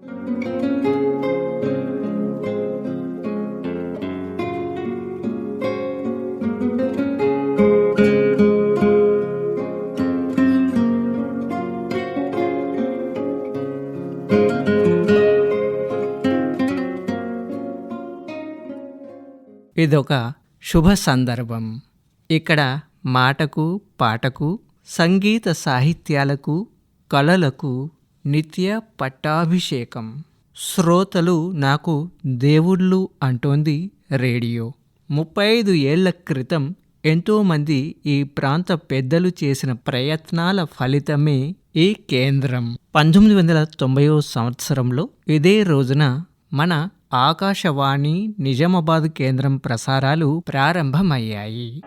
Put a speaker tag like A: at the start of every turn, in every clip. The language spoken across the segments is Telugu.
A: ఇదొక శుభ సందర్భం. ఇక్కడ మాటకు పాటకు సంగీత సాహిత్యాలకు కళలకు నిత్య పట్టాభిషేకం. శ్రోతలు నాకు దేవుళ్ళు అంటోంది రేడియో. ముప్పై ఐదు ఏళ్ళ క్రితం ఎంతోమంది ఈ ప్రాంత పెద్దలు చేసిన ప్రయత్నాల ఫలితమే ఈ కేంద్రం. పంతొమ్మిది వందల తొంభైవ సంవత్సరంలో ఇదే రోజున మన ఆకాశవాణి నిజామాబాద్ కేంద్రం ప్రసారాలు ప్రారంభమయ్యాయి.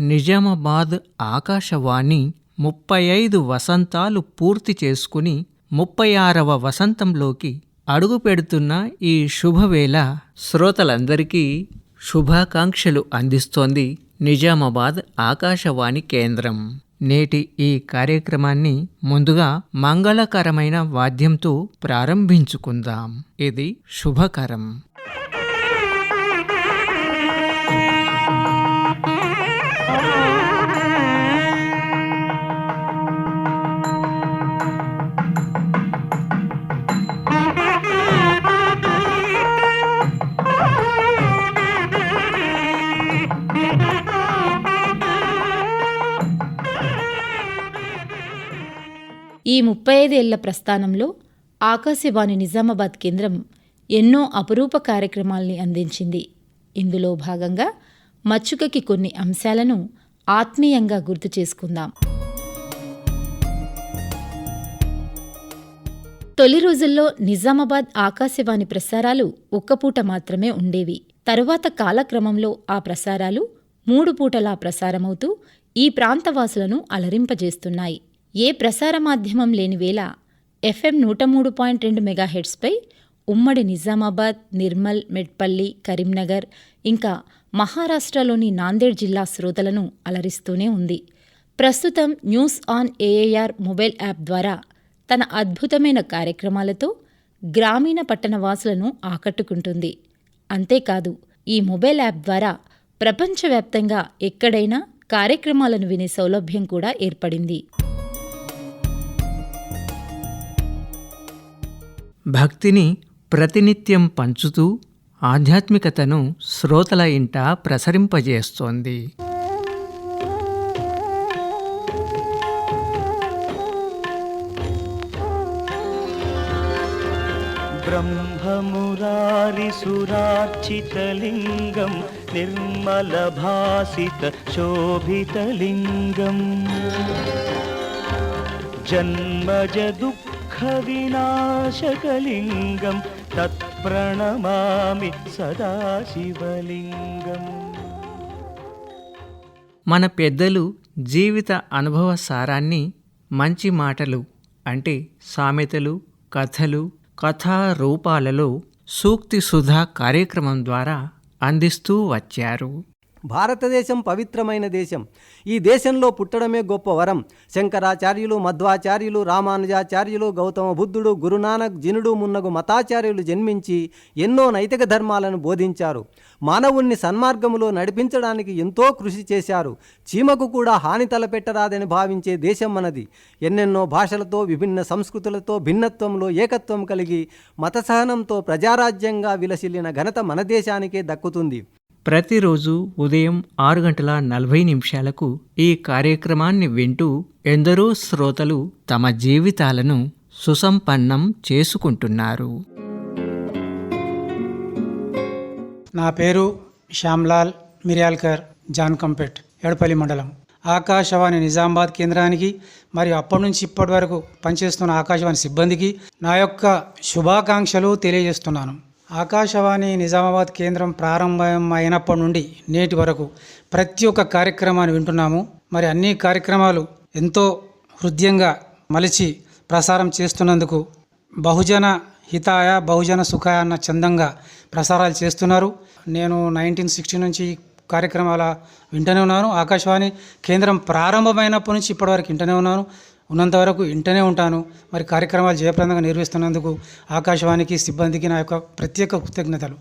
A: నిజామాబాద్ ఆకాశవాణి ముప్పై ఐదు వసంతాలు పూర్తి చేసుకుని ముప్పై ఆరవ వసంతంలోకి అడుగుపెడుతున్న ఈ శుభవేళ శ్రోతలందరికీ శుభాకాంక్షలు అందిస్తోంది నిజామాబాద్ ఆకాశవాణి కేంద్రం. నేటి ఈ కార్యక్రమాన్ని ముందుగా మంగళకరమైన వాద్యంతో ప్రారంభించుకుందాం. ఇది శుభకరం.
B: ఈ ముప్పై ఐదేళ్ళ ప్రస్థానంలో ఆకాశవాణి నిజామాబాద్ కేంద్రం ఎన్నో అపురూప కార్యక్రమాల్ని అందించింది. ఇందులో భాగంగా మచ్చుకకి కొన్ని అంశాలను ఆత్మీయంగా గుర్తు చేసుకుందాం. తొలి రోజుల్లో నిజామాబాద్ ఆకాశవాణి ప్రసారాలు ఒక్కపూట మాత్రమే ఉండేవి. తరువాత కాలక్రమంలో ఆ ప్రసారాలు మూడు పూటలా ప్రసారమవుతూ ఈ ప్రాంతవాసులను అలరింపజేస్తున్నాయి. ఏ ప్రసార మాధ్యమం లేని వేళ ఎఫ్ఎం నూట మూడు పాయింట్ రెండు మెగాహెడ్స్పై ఉమ్మడి నిజామాబాద్ నిర్మల్ మెట్పల్లి కరీంనగర్ ఇంకా మహారాష్ట్రలోని నాందేడ్ జిల్లా శ్రోతలను అలరిస్తూనే ఉంది. ప్రస్తుతం news on AIR mobile app ద్వారా తన అద్భుతమైన కార్యక్రమాలతో గ్రామీణ పట్టణవాసులను ఆకట్టుకుంటుంది. అంతేకాదు ఈ మొబైల్ యాప్ ద్వారా ప్రపంచవ్యాప్తంగా ఎక్కడైనా కార్యక్రమాలను వినే సౌలభ్యం కూడా ఏర్పడింది.
A: భక్తిని ప్రతినిత్యం పంచుతూ ఆధ్యాత్మికతను శ్రోతల ఇంట ప్రసరింపజేస్తోంది
C: ब्रह्ममुरारिसुरार्चितलिङ्गं निर्मलभासितशोभितलिङ्गम् जन्मजदुःखविनाशकलिङ्गं దుఃఖవినాశకలిङ्गं తత్ప్రణమామి సదాశివలింగం.
A: మన పెద్దలు జీవిత అనుభవ సారాన్ని మంచి మాటలు అంటే సామెతలు కథలు కథారూపాలలో సూక్తి సుధా కార్యక్రమం ద్వారా అందిస్తూ వచ్చారు.
D: భారతదేశం పవిత్రమైన దేశం. ఈ దేశంలో పుట్టడమే గొప్ప వరం. శంకరాచార్యులు మధ్వాచార్యులు రామానుజాచార్యులు గౌతమ బుద్ధుడు గురునానక్ జినుడు మున్నగు మతాచార్యులు జన్మించి ఎన్నో నైతిక ధర్మాలను బోధించారు. మానవుణ్ణి సన్మార్గములో నడిపించడానికి ఎంతో కృషి చేశారు. చీమకు కూడా హాని తలపెట్టరాదని భావించే దేశం మనది. ఎన్నెన్నో భాషలతో విభిన్న సంస్కృతులతో భిన్నత్వంలో ఏకత్వం కలిగి మత సహనంతో ప్రజారాజ్యంగా విలసిల్లిన ఘనత మన దేశానికే దక్కుతుంది.
A: ప్రతిరోజు ఉదయం ఆరు గంటల నలభై నిమిషాలకు ఈ కార్యక్రమాన్ని వింటూ ఎందరో శ్రోతలు తమ జీవితాలను సుసంపన్నం చేసుకుంటున్నారు.
E: నా పేరు శ్యామ్లాల్ మిర్యాల్కర్ జాన్కంపేట్ ఎడపల్లి మండలం. ఆకాశవాణి నిజామాబాద్ కేంద్రానికి మరియు అప్పటి నుంచి ఇప్పటి వరకు పనిచేస్తున్న ఆకాశవాణి సిబ్బందికి నా యొక్క శుభాకాంక్షలు తెలియజేస్తున్నాను. ఆకాశవాణి నిజామాబాద్ కేంద్రం ప్రారంభం అయినప్పటి నుండి నేటి వరకు ప్రతి ఒక్క కార్యక్రమాన్ని వింటున్నాము. మరి అన్ని కార్యక్రమాలు ఎంతో హృదయంగా మలిచి ప్రసారం చేస్తున్నందుకు బహుజన హితాయ బహుజన సుఖాయ అన్న చందంగా ప్రసారాలు చేస్తున్నారు. నేను నైన్టీన్ సిక్స్టీ నుంచి కార్యక్రమాల వింటూనే ఉన్నాను. ఆకాశవాణి కేంద్రం ప్రారంభమైనప్పటి నుంచి ఇప్పటివరకు వింటూనే ఉన్నాను. ఉన్నంత వరకు ఉంటాను. మరి కార్యక్రమాలు జయప్రదంగా నిర్వహిస్తున్నందుకు ఆకాశవాణికి సిబ్బందికి నా యొక్క ప్రత్యేక కృతజ్ఞతలు.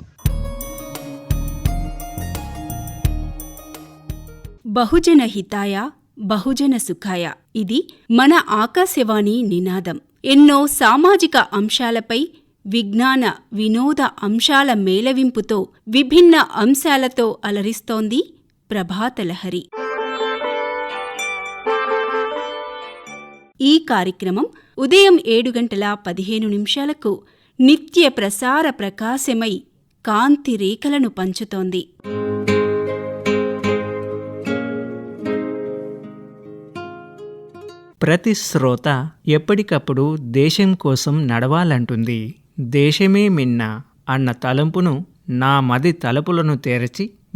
F: బహుజన హితాయ బహుజన సుఖాయ. ఇది మన ఆకాశవాణి నినాదం. ఎన్నో సామాజిక అంశాలపై విజ్ఞాన వినోద అంశాల మేళవింపుతో విభిన్న అంశాలతో అలరిస్తోంది ప్రభాతలహరి. ఈ కార్యక్రమం ఉదయం ఏడు గంటల పదిహేను నిమిషాలకు నిత్య ప్రసార ప్రకాశమై కాంతి రేఖలను పంచుతోంది.
A: ప్రతి శ్రోత ఎప్పటికప్పుడు దేశం కోసం నడవాలంటుంది. దేశమే మిన్న అన్న తలంపును నా మది తలుపులను తెరచి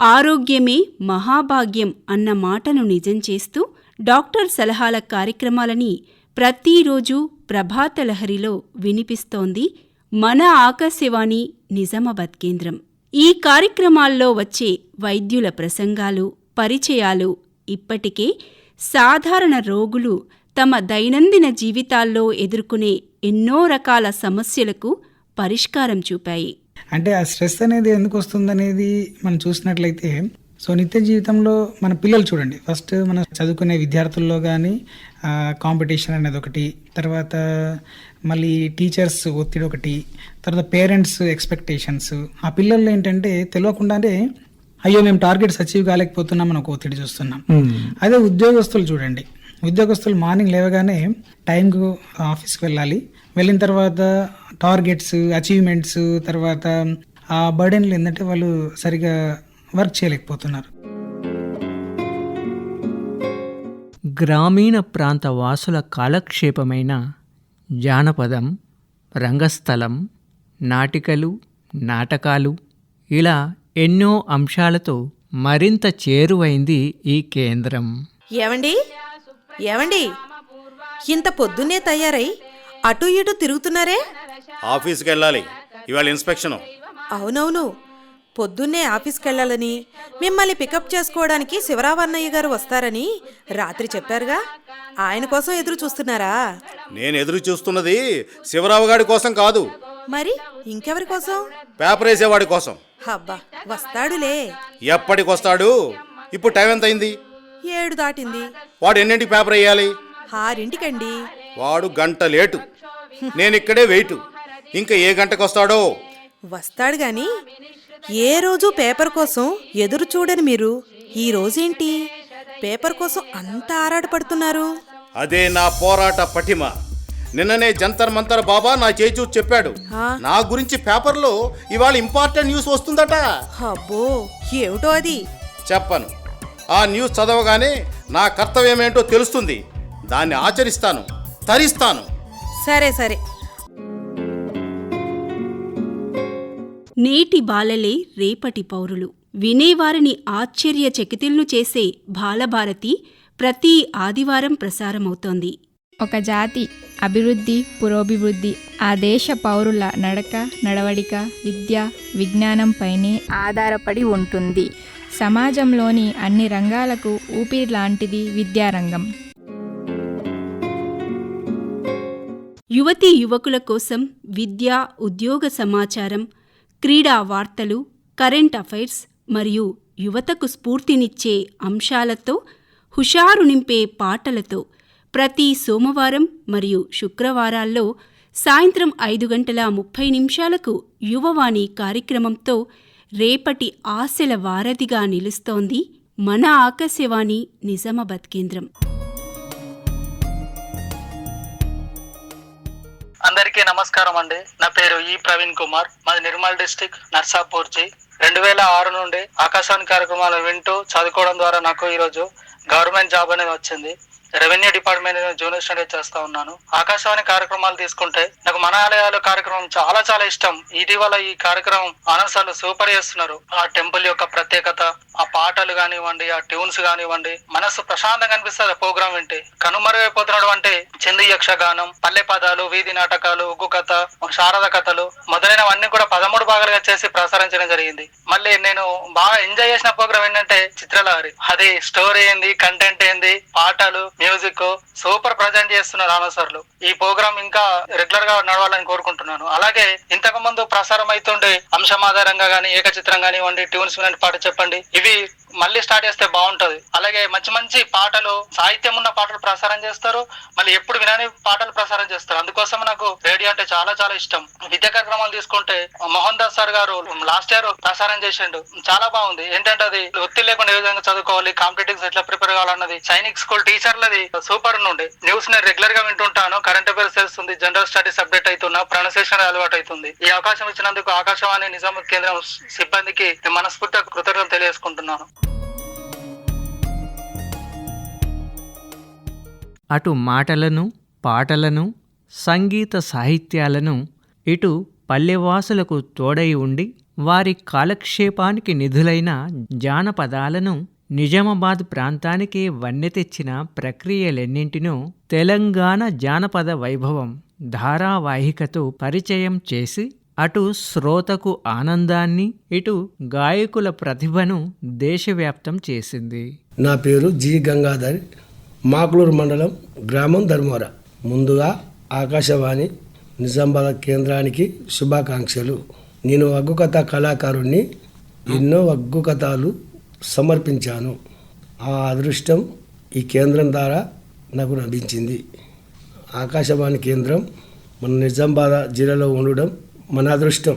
F: ఆరోగ్యమే మహాభాగ్యం అన్న మాటను నిజం చేస్తూ డాక్టర్ సలహాల కార్యక్రమాలని ప్రతిరోజు ప్రభాతలహరిలో వినిపిస్తోంది మన ఆకాశవాణి నిజామాబాద్ కేంద్రం. ఈ కార్యక్రమాల్లో వచ్చే వైద్యుల ప్రసంగాలు పరిచయాలు ఇప్పటికే సాధారణ రోగులు తమ దైనందిన జీవితాల్లో ఎదుర్కొనే ఎన్నో రకాల సమస్యలకు పరిష్కారం చూపాయి.
G: అంటే ఆ స్ట్రెస్ అనేది ఎందుకు వస్తుందనేది మనం చూసినట్లయితే సో నిత్య జీవితంలో మన పిల్లలు చూడండి. ఫస్ట్ మనం చదువుకునే విద్యార్థుల్లో కానీ కాంపిటీషన్ అనేది ఒకటి తర్వాత మళ్ళీ టీచర్స్ ఒత్తిడి ఒకటి తర్వాత పేరెంట్స్ ఎక్స్పెక్టేషన్స్. ఆ పిల్లల్లో ఏంటంటే తెలియకుండానే అయ్యో మేము టార్గెట్స్ అచీవ్ కాలేకపోతున్నాం అని ఒక ఒత్తిడి చూస్తున్నాం. అదే ఉద్యోగస్తులు చూడండి. ఉద్యోగస్తులు మార్నింగ్ లేవగానే టైంకు ఆఫీస్కి వెళ్ళాలి. వెళ్ళిన తర్వాత టార్గెట్స్ అచీవ్మెంట్స్ తర్వాత ఆ బర్డెన్లు ఏంటంటే వాళ్ళు సరిగా వర్క్ చేయలేకపోతున్నారు.
A: గ్రామీణ ప్రాంత వాసుల కాలక్షేపమైన జానపదం రంగస్థలం నాటికలు నాటకాలు ఇలా ఎన్నో అంశాలతో మరింత చేరువైంది ఈ కేంద్రం.
H: ఏవండి ఏవండి ఇంత పొద్దున్నే తయారై అటు ఇటు తిరుగుతున్నారే?
I: ఆఫీస్కి వెళ్ళాలి ఇవాళ ఇన్స్పెక్షను.
H: అవునవును. పొద్దున్నే ఆఫీస్కి వెళ్ళాలని మిమ్మల్ని పికప్ చేసుకోవడానికి శివరామన్నయ్య గారు వస్తారని రాత్రి చెప్పారుగా. ఆయన కోసం ఎదురు చూస్తున్నారా?
I: నేను ఎదురు చూస్తున్నది శివరావు గారి కోసం కాదు.
H: మరి ఇంకెవరి కోసం?
I: పేపర్ వేసేవాడి కోసం.
H: హబ్బా వస్తాడులే.
I: ఎప్పటికొస్తాడు? ఇప్పుడు టైం ఎంత అయింది
H: ఏడు దాటింది.
I: వాడు ఎన్నింటికి పేపర్ వేయాలి?
H: ఆరింటికండి.
I: వాడు గంట లేటు. నేను ఇక్కడే వెయిట్. ఇంకా ఏ గంటకు వస్తాడో
H: వస్తాడు గాని ఏ రోజు పేపర్ కోసం ఎదురు చూడని మీరు? ఈ రోజేంటి? పేపర్ కోసం అంత ఆరాటపడుతున్నారు.
I: అదే నా పోరాట పటిమ. నిన్ననే జంతర్ మంతర్ బాబా నా చేయి చూసి చెప్పాడు. నా గురించి పేపర్లో ఇవాళ ఇంపార్టెంట్ న్యూస్ వస్తుందట.
H: అబ్బో ఏమిటో అది?
I: చెప్పను. ఆ న్యూస్ చదవగానే నా కర్తవ్యం ఏంటో తెలుస్తుంది. దాన్ని ఆచరిస్తాను తరిస్తాను.
H: సరే సరే.
F: నేటి బాలలే రేపటి పౌరులు. వినేవారిని ఆశ్చర్యచకితులను చేసే బాలభారతి ప్రతి ఆదివారం ప్రసారమవుతోంది.
J: ఒక జాతి అభివృద్ధి పురోభివృద్ధి ఆ దేశ పౌరుల నడక నడవడిక విద్య విజ్ఞానంపైనే ఆధారపడి ఉంటుంది. సమాజంలోని అన్ని రంగాలకు ఊపిరి లాంటిది విద్యారంగం.
F: యువతీ యువకుల కోసం విద్య ఉద్యోగ సమాచారం క్రీడా వార్తలు కరెంట్ అఫైర్స్ మరియు యువతకు స్ఫూర్తినిచ్చే అంశాలతో హుషారు నింపే పాటలతో ప్రతి సోమవారం మరియు శుక్రవారాల్లో సాయంత్రం ఐదు గంటల ముప్పై నిమిషాలకు యువవాణి కార్యక్రమంతో రేపటి ఆశల వారధిగా నిలుస్తోంది మన ఆకాశవాణి నిజామాబాద్ కేంద్రం.
K: అందరికీ నమస్కారం అండి. నా పేరు ఈ ప్రవీణ్ కుమార్. మాది నిర్మల్ డిస్టిక్ నర్సాపూర్జీ రెండు వేల ఆరు నుండి ఆకాశవాణి కార్యక్రమాలు వింటూ చదువుకోవడం ద్వారా నాకు ఈరోజు గవర్నమెంట్ జాబ్ అనేది వచ్చింది. రెవెన్యూ డిపార్ట్మెంట్ జూనియర్ స్టడీ చేస్తా ఉన్నాను. ఆకాశవాణి కార్యక్రమాలు తీసుకుంటే నాకు మన ఆలయాలు కార్యక్రమం చాలా చాలా ఇష్టం. ఇటీవల ఈ కార్యక్రమం ఆనంద్ సూపర్ చేస్తున్నారు. ఆ టెంపుల్ యొక్క ప్రత్యేకత ఆ పాటలు కానివ్వండి ఆ ట్యూన్స్ కానివ్వండి మనసు ప్రశాంతంగా అనిపిస్తుంది ఆ ప్రోగ్రామ్ వింటే. కనుమరుగైపోతున్నాడు అంటే చింది యక్షగానం పల్లె పదాలు వీధి నాటకాలు ఉగ్గు కథ శారద కథలు మొదలైనవన్నీ కూడా పదమూడు భాగాలుగా చేసి ప్రసారించడం జరిగింది. మళ్ళీ నేను బాగా ఎంజాయ్ చేసిన ప్రోగ్రామ్ ఏంటంటే చిత్రలహరి. అది స్టోరీ ఏంది కంటెంట్ ఏంది పాటలు మ్యూజిక్ సూపర్ ప్రజెంట్ చేస్తున్నారు ఆనంద్ ఈ ప్రోగ్రామ్ ఇంకా రెగ్యులర్గా నడవాలని కోరుకుంటున్నాను. అలాగే ఇంతకు ముందు ప్రసారం అవుతుండే అంశం ఆధారంగా గానీ ఏకచిత్రం కానివ్వండి ట్యూన్స్ వినండి పాట చెప్పండి. ఇవి మళ్ళీ స్టార్ట్ చేస్తే బాగుంటది. అలాగే మంచి మంచి పాటలు సాహిత్యం ఉన్న పాటలు ప్రసారం చేస్తారు. మళ్ళీ ఎప్పుడు వినని పాటలు ప్రసారం చేస్తారు. అందుకోసం నాకు రేడియో అంటే చాలా చాలా ఇష్టం. విద్యా కార్యక్రమాలు తీసుకుంటే మోహన్ దాస్ సార్ గారు లాస్ట్ ఇయర్ ప్రసారం చేసిండు. చాలా బాగుంది. ఏంటంటే అది ఒత్తిడి లేకుండా ఏ విధంగా చదువుకోవాలి కాంపిటేటివ్స్ ఎట్లా ప్రిపేర్ కావాలన్నది సైనిక్ స్కూల్ టీచర్లది సూపర్ నుండి. న్యూస్ నేను రెగ్యులర్గా వింటుంటాను. కరెంట్ అఫైర్స్ తెలుస్తుంది జనరల్ స్టడీస్ అప్డేట్ అవుతున్నా ప్రొనౌన్సేషన్ అలవాటు అవుతుంది ఈ అవకాశం ఇచ్చినందుకు ఆకాశవాణి నిజాం కేంద్రం సిబ్బందికి మనస్ఫూర్తిగా కృతజ్ఞతలు తెలియజేసుకుంటున్నాను.
A: అటు మాటలను పాటలను సంగీత సాహిత్యాలను ఇటు పల్లెవాసులకు తోడై ఉండి వారి కాలక్షేపానికి నిధులైన జానపదాలను నిజామాబాద్ ప్రాంతానికి వన్నె తెచ్చిన ప్రక్రియలెన్నింటినో తెలంగాణ జానపద వైభవం ధారావాహికతో పరిచయం చేసి అటు శ్రోతకు ఆనందాన్ని ఇటు గాయకుల ప్రతిభను దేశవ్యాప్తం చేసింది.
L: నా పేరు జి గంగాధర్. మాకులూరు మండలం గ్రామం ధర్మవర. ముందుగా ఆకాశవాణి నిజామాబాద్ కేంద్రానికి శుభాకాంక్షలు. నేను వగ్గుకథ కళాకారుణ్ణి ఎన్నో వగ్గు కథలు సమర్పించాను. ఆ అదృష్టం ఈ కేంద్రం ద్వారా నాకు లభించింది. ఆకాశవాణి కేంద్రం మన నిజామాబాద్ జిల్లాలో ఉండడం మన అదృష్టం.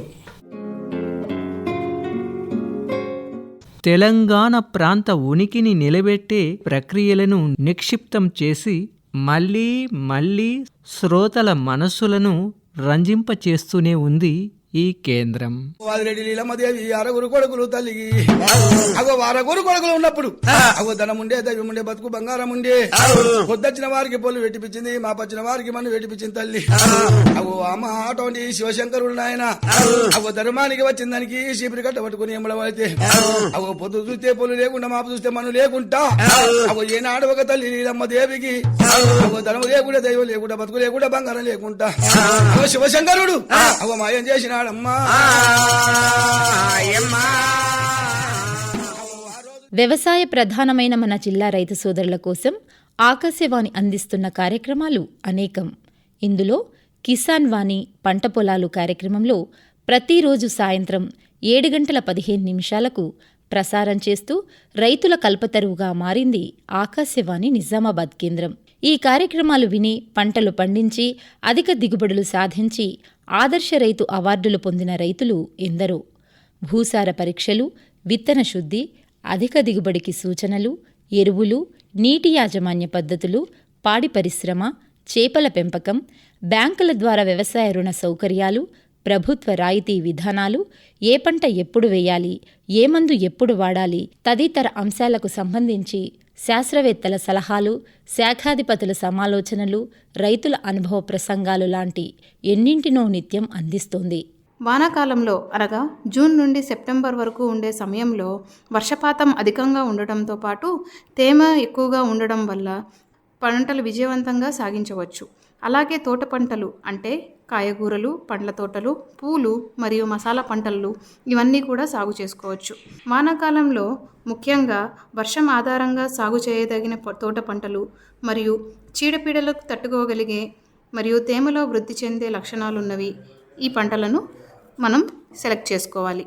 A: తెలంగాణ ప్రాంత ఉనికిని నిలబెట్టే ప్రక్రియలను నిక్షిప్తం చేసి మళ్ళీ మళ్ళీ శ్రోతల మనస్సులను రంజింపచేస్తూనే ఉంది ఈ కేంద్రం.
M: వాదిరెడ్డి లీలమ్మదేవి అరగురు కొడుకులు తల్లికి అగో అరగురు కొడుకులు ఉన్నప్పుడు. అగో ధనం ఉండే దైవం ఉండే బతుకు బంగారం ఉండే పొద్దొచ్చిన వారికి పొల్లు పెట్టిపించింది మా పచ్చిన వారికి మన్ను పెట్టిపించింది తల్లి. అగో అమ్మ అటువంటి శివశంకరుడు నాయన. అగో ధర్మానికి వచ్చిన దానికి చీపురి కట్ట పట్టుకుని ఎమ్మడబడితే అగో పొద్దు చూస్తే పొల్లు లేకుండా మాపు చూస్తే మన్ను లేకుంటా అగో ఏనాడు ఒక తల్లి లీలమ్మ దేవికి. అగో ధనము లేకుండా దైవం లేకుండా బతుకు లేకుండా బంగారం లేకుండా. అగో శివశంకరుడు. అగో మాయం చేసినాడమ్మా.
B: వ్యవసాయ ప్రధానమైన మన జిల్లా రైతు సోదరుల కోసం ఆకాశవాణి అందిస్తున్న కార్యక్రమాలు అనేకం. ఇందులో కిసాన్ వాణి పంట పొలాలు కార్యక్రమంలో ప్రతిరోజు సాయంత్రం ఏడు గంటల పదిహేను నిమిషాలకు ప్రసారం చేస్తూ రైతుల కల్పతరువుగా మారింది ఆకాశవాణి నిజామాబాద్ కేంద్రం. ఈ కార్యక్రమాలు విని పంటలు పండించి అధిక దిగుబడులు సాధించి ఆదర్శ రైతు అవార్డులు పొందిన రైతులు ఎందరో. భూసార పరీక్షలు విత్తన శుద్ధి అధిక దిగుబడికి సూచనలు ఎరువులు నీటి యాజమాన్య పద్ధతులు పాడి పరిశ్రమ చేపల పెంపకం బ్యాంకుల ద్వారా వ్యవసాయ రుణ సౌకర్యాలు ప్రభుత్వ రాయితీ విధానాలు ఏ పంట ఎప్పుడు వేయాలి ఏ మందు ఎప్పుడు వాడాలి తదితర అంశాలకు సంబంధించి శాస్త్రవేత్తల సలహాలు శాఖాధిపతుల సమాలోచనలు రైతుల అనుభవ ప్రసంగాలు లాంటి ఎన్నింటినో నిత్యం అందిస్తోంది.
N: వానాకాలంలో అనగా జూన్ నుండి సెప్టెంబర్ వరకు ఉండే సమయంలో వర్షపాతం అధికంగా ఉండటంతో పాటు తేమ ఎక్కువగా ఉండడం వల్ల పంటలు విజయవంతంగా సాగించవచ్చు. అలాగే తోట పంటలు అంటే కాయగూరలు పండ్ల తోటలు పూలు మరియు మసాలా పంటలు ఇవన్నీ కూడా సాగు చేసుకోవచ్చు. వానాకాలంలో ముఖ్యంగా వర్షం ఆధారంగా సాగు చేయదగిన తోట పంటలు మరియు చీడపీడలకు తట్టుకోగలిగే మరియు తేమలో వృద్ధి చెందే లక్షణాలున్నవి ఈ పంటలను మనం సెలెక్ట్ చేసుకోవాలి.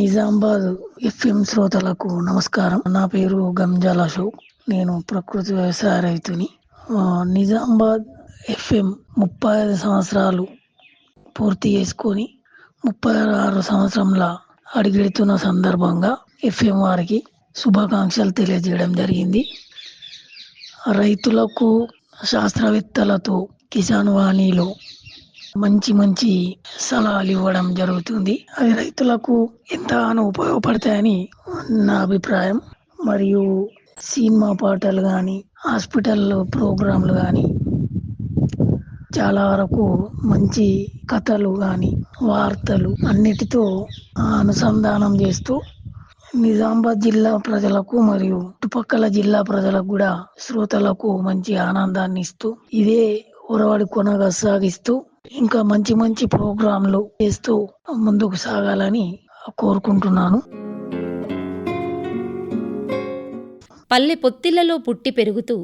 O: నిజామాబాద్ ఎఫ్ఎం శ్రోతలకు నమస్కారం. నా పేరు గంజాల అశోక్. నేను ప్రకృతి వ్యవసాయ రైతుని. నిజామాబాద్ ఎఫ్ఎం ముప్పై ఐదు సంవత్సరాలు పూర్తి చేసుకొని ముప్పై ఆరు సంవత్సరంలో అడిగెడుతున్న సందర్భంగా ఎఫ్ఎం వారికి శుభాకాంక్షలు తెలియజేయడం జరిగింది. రైతులకు శాస్త్రవేత్తలతో కిసాన్ వాణిలో మంచి మంచి సలహాలు ఇవ్వడం జరుగుతుంది. అవి రైతులకు ఎంతగానో ఉపయోగపడతాయని నా అభిప్రాయం. మరియు సినిమా పాటలు కానీ హాస్పిటల్ ప్రోగ్రాంలు కానీ చాలా వరకు మంచి కథలు కానీ వార్తలు అన్నిటితో అనుసంధానం చేస్తూ నిజామాబాద్ జిల్లా ప్రజలకు మరియు చుట్టుపక్కల జిల్లా ప్రజలకు కూడా శ్రోతలకు మంచి ఆనందాన్ని ఇస్తూ ఇదే ఉరవాడి కొనగా సాగిస్తూ ఇంకా మంచి మంచి ప్రోగ్రాంలు చేస్తూ ముందుకు సాగాలని కోరుకుంటున్నాను.
B: పల్లె పొత్తిళ్ళలో పుట్టి పెరుగుతూ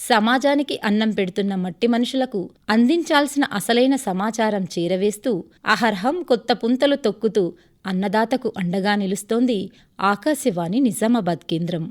B: సమాజానికి అన్నం పెడుతున్న మట్టి మనుషులకు అందించాల్సిన అసలైన సమాచారం చేరవేస్తూ అహర్హం కొత్త పుంతలు తొక్కుతూ అన్నదాతకు అండగా నిలుస్తోంది ఆకాశవాణి నిజామాబాద్ కేంద్రం.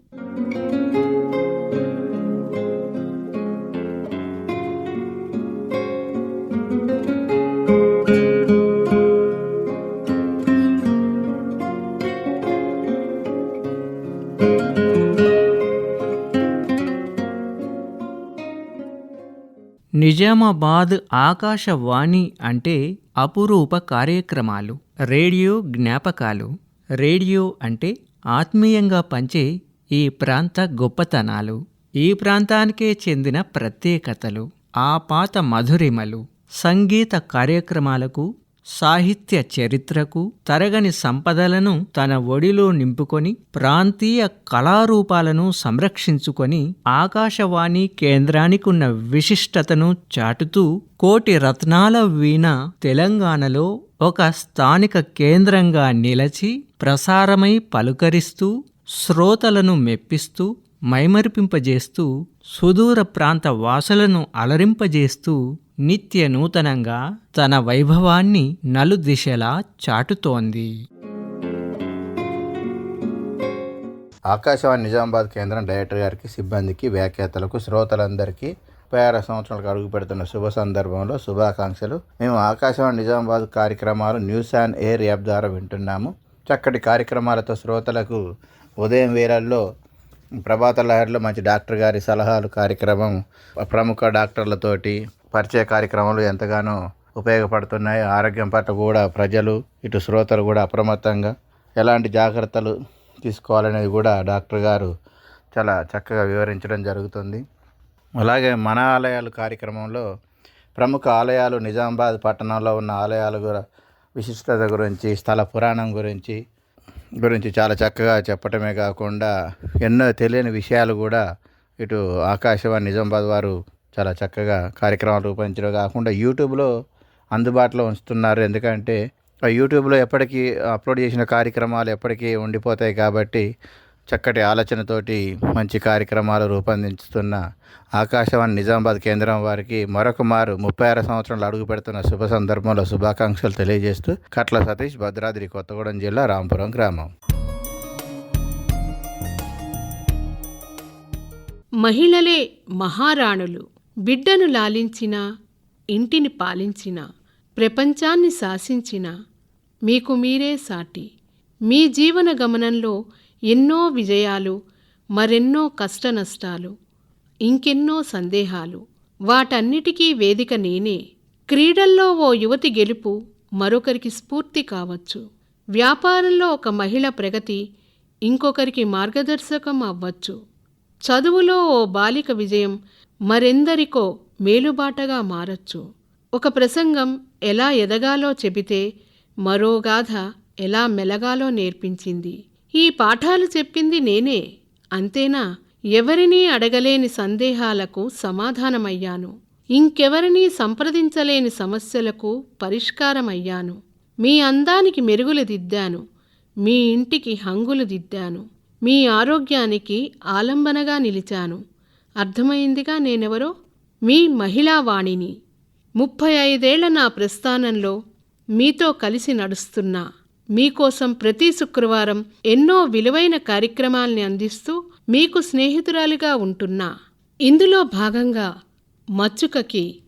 A: నిజామాబాద్ ఆకాశవాణి అంటే అపురూప కార్యక్రమాలు రేడియో జ్ఞాపకాలు రేడియో అంటే ఆత్మీయంగా పంచే ఈ ప్రాంత గొప్పతనాలు ఈ ప్రాంతానికే చెందిన ప్రత్యేకతలు ఆ పాత మధురిమలు సంగీత కార్యక్రమాలకు సాహిత్య చరిత్రకు తరగని సంపదలను తన ఒడిలో నింపుకొని ప్రాంతీయ కళారూపాలను సంరక్షించుకొని ఆకాశవాణి కేంద్రానికున్న విశిష్టతను చాటుతూ కోటి రత్నాల వీణ తెలంగాణలో ఒక స్థానిక కేంద్రంగా నిలచి ప్రసారమై పలుకరిస్తూ శ్రోతలను మెప్పిస్తూ మైమరిపింపజేస్తూ సుదూర ప్రాంత వాసులను అలరింపజేస్తూ నిత్య నూతనంగా తన వైభవాన్ని నలుదిశలా చాటుతోంది.
P: ఆకాశవాణి నిజామాబాద్ కేంద్రం డైరెక్టర్ గారికి సిబ్బందికి వ్యాఖ్యాతలకు శ్రోతలందరికీ ముప్పై ఆరు సంవత్సరాలకు అడుగు పెడుతున్న శుభ సందర్భంలో శుభాకాంక్షలు. మేము ఆకాశవాణి నిజామాబాద్ కార్యక్రమాలు న్యూస్ అండ్ ఎయిర్ యాప్ ద్వారా వింటున్నాము. చక్కటి కార్యక్రమాలతో శ్రోతలకు ఉదయం వేళల్లో ప్రభాత లహరిలో మంచి డాక్టర్ గారి సలహాలు కార్యక్రమం ప్రముఖ డాక్టర్లతోటి పరిచయ కార్యక్రమాలు ఎంతగానో ఉపయోగపడుతున్నాయి. ఆరోగ్యం పట్ల కూడా ప్రజలు ఇటు శ్రోతలు కూడా అప్రమత్తంగా ఎలాంటి జాగ్రత్తలు తీసుకోవాలనేది కూడా డాక్టర్ గారు చాలా చక్కగా వివరించడం జరుగుతుంది. అలాగే మన ఆలయాలు కార్యక్రమంలో ప్రముఖ ఆలయాలు నిజామాబాద్ పట్టణంలో ఉన్న ఆలయాల కూడా విశిష్టత గురించి స్థల పురాణం గురించి గురించి చాలా చక్కగా చెప్పటమే కాకుండా ఎన్నో తెలియని విషయాలు కూడా ఇటు ఆకాశవాణి నిజామాబాద్ వారు చాలా చక్కగా కార్యక్రమాలు రూపొందించడం కాకుండా యూట్యూబ్లో అందుబాటులో ఉంచుతున్నారు. ఎందుకంటే ఆ యూట్యూబ్లో ఎప్పటికీ అప్లోడ్ చేసిన కార్యక్రమాలు ఎప్పటికీ ఉండిపోతాయి కాబట్టి చక్కటి ఆలోచనతోటి మంచి కార్యక్రమాలు రూపొందించుతున్న ఆకాశవాణి నిజామాబాద్ కేంద్రం వారికి మరొక మారు ముప్పై ఆరు సంవత్సరాలు అడుగు పెడుతున్న శుభ సందర్భంలో శుభాకాంక్షలు తెలియజేస్తూ కట్ల సతీష్ భద్రాద్రి కొత్తగూడెం జిల్లా రాంపురం గ్రామం.
Q: మహిళలే మహారాణులు. బిడ్డను లాలించిన ఇంటిని పాలించిన ప్రపంచాన్ని శాసించిన మీకు మీరే సాటి. మీ జీవన గమనంలో ఎన్నో విజయాలు మరెన్నో కష్టనష్టాలు ఇంకెన్నో సందేహాలు. వాటన్నిటికీ వేదిక నేనే. క్రీడల్లో ఓ యువతి గెలుపు మరొకరికి స్ఫూర్తి కావచ్చు. వ్యాపారంలో ఒక మహిళ ప్రగతి ఇంకొకరికి మార్గదర్శకం అవ్వచ్చు. చదువులో ఓ బాలిక విజయం మరెందరికో మేలుబాటగా మారచ్చు. ఒక ప్రసంగం ఎలా ఎదగాలో చెబితే మరో గాథ ఎలా మెలగాలో నేర్పించింది. ఈ పాఠాలు చెప్పింది నేనే. అంతేనా? ఎవరినీ అడగలేని సందేహాలకు సమాధానమయ్యాను. ఇంకెవరినీ సంప్రదించలేని సమస్యలకు పరిష్కారమయ్యాను. మీ అందానికి మెరుగులు దిద్దాను. మీ ఇంటికి హంగులు దిద్దాను. మీ ఆరోగ్యానికి ఆలంబనగా నిలిచాను. అర్థమైందిగా నేనెవరో? మీ మహిళా వాణిని ముప్పై ఐదేళ్ళ నా ప్రస్థానంలో మీతో కలిసి నడుస్తున్నా మీకోసం ప్రతి శుక్రవారం ఎన్నో విలువైన కార్యక్రమాల్ని అందిస్తూ మీకు స్నేహితురాలిగా ఉంటున్నా ఇందులో భాగంగా మచ్చుకకి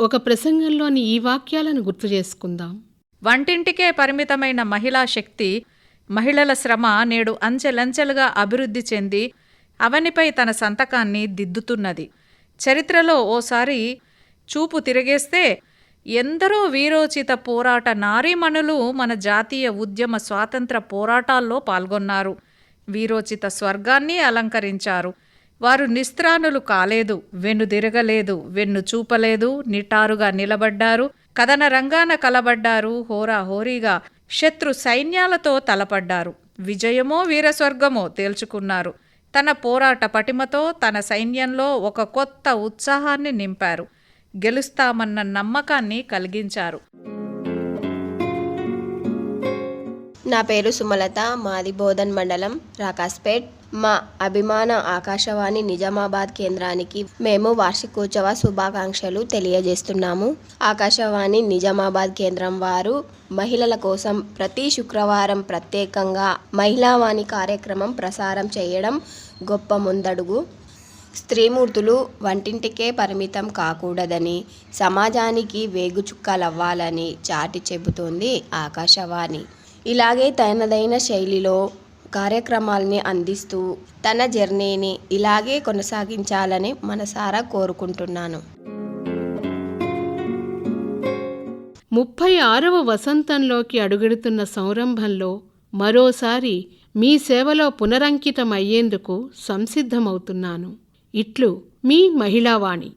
Q: ఒక ప్రసంగంలోని ఈ వాక్యాలను గుర్తు చేసుకుందాం.
R: వంటింటికే పరిమితమైన మహిళా శక్తి మహిళల శ్రమ నేడు అంచెలంచెలుగా అభివృద్ధి చెంది అవనిపై తన సంతకాన్ని దిద్దుతున్నది. చరిత్రలో ఓసారి చూపు తిరిగేస్తే ఎందరో వీరోచిత పోరాట నారీమణులు మన జాతీయ ఉద్యమ స్వాతంత్ర పోరాటాల్లో పాల్గొన్నారు. వీరోచిత స్వర్గాన్ని అలంకరించారు. వారు నిస్త్రాణులు కాలేదు వెన్నుదిరగలేదు వెన్ను చూపలేదు నిటారుగా నిలబడ్డారు కథన రంగాన కలబడ్డారు హోరాహోరీగా శత్రు సైన్యాలతో తలపడ్డారు. విజయమో వీరస్వర్గమో తేల్చుకున్నారు. తన పోరాట పటిమతో తన సైన్యంలో ఒక కొత్త ఉత్సాహాన్ని నింపారు. గెలుస్తామన్న నమ్మకాన్ని కలిగించారు.
S: నా పేరు సుమలత మాది బోధన్ మండలం రాకాస్పేట్. మా అభిమాన ఆకాశవాణి నిజామాబాద్ కేంద్రానికి మేము వార్షికోత్సవ శుభాకాంక్షలు తెలియజేస్తున్నాము. ఆకాశవాణి నిజామాబాద్ కేంద్రం వారు మహిళల కోసం ప్రతి శుక్రవారం ప్రత్యేకంగా మహిళావాణి కార్యక్రమం ప్రసారం చేయడం గొప్ప ముందడుగు. స్త్రీమూర్తులు వంటింటికే పరిమితం కాకూడదని సమాజానికి వేగుచుక్కలవ్వాలని చాటి చెబుతోంది ఆకాశవాణి. ఇలాగే తనదైన శైలిలో కార్యక్రమాల్ని అందిస్తూ తన జర్నీని ఇలాగే కొనసాగించాలని మనసారా కోరుకుంటున్నాను.
Q: ముప్పై ఆరవ వసంతంలోకి అడుగెడుతున్న సంరంభంలో మరోసారి మీ సేవలో పునరంకితమయ్యేందుకు సంసిద్ధమవుతున్నాను. ఇట్లు మీ మహిళావాణి.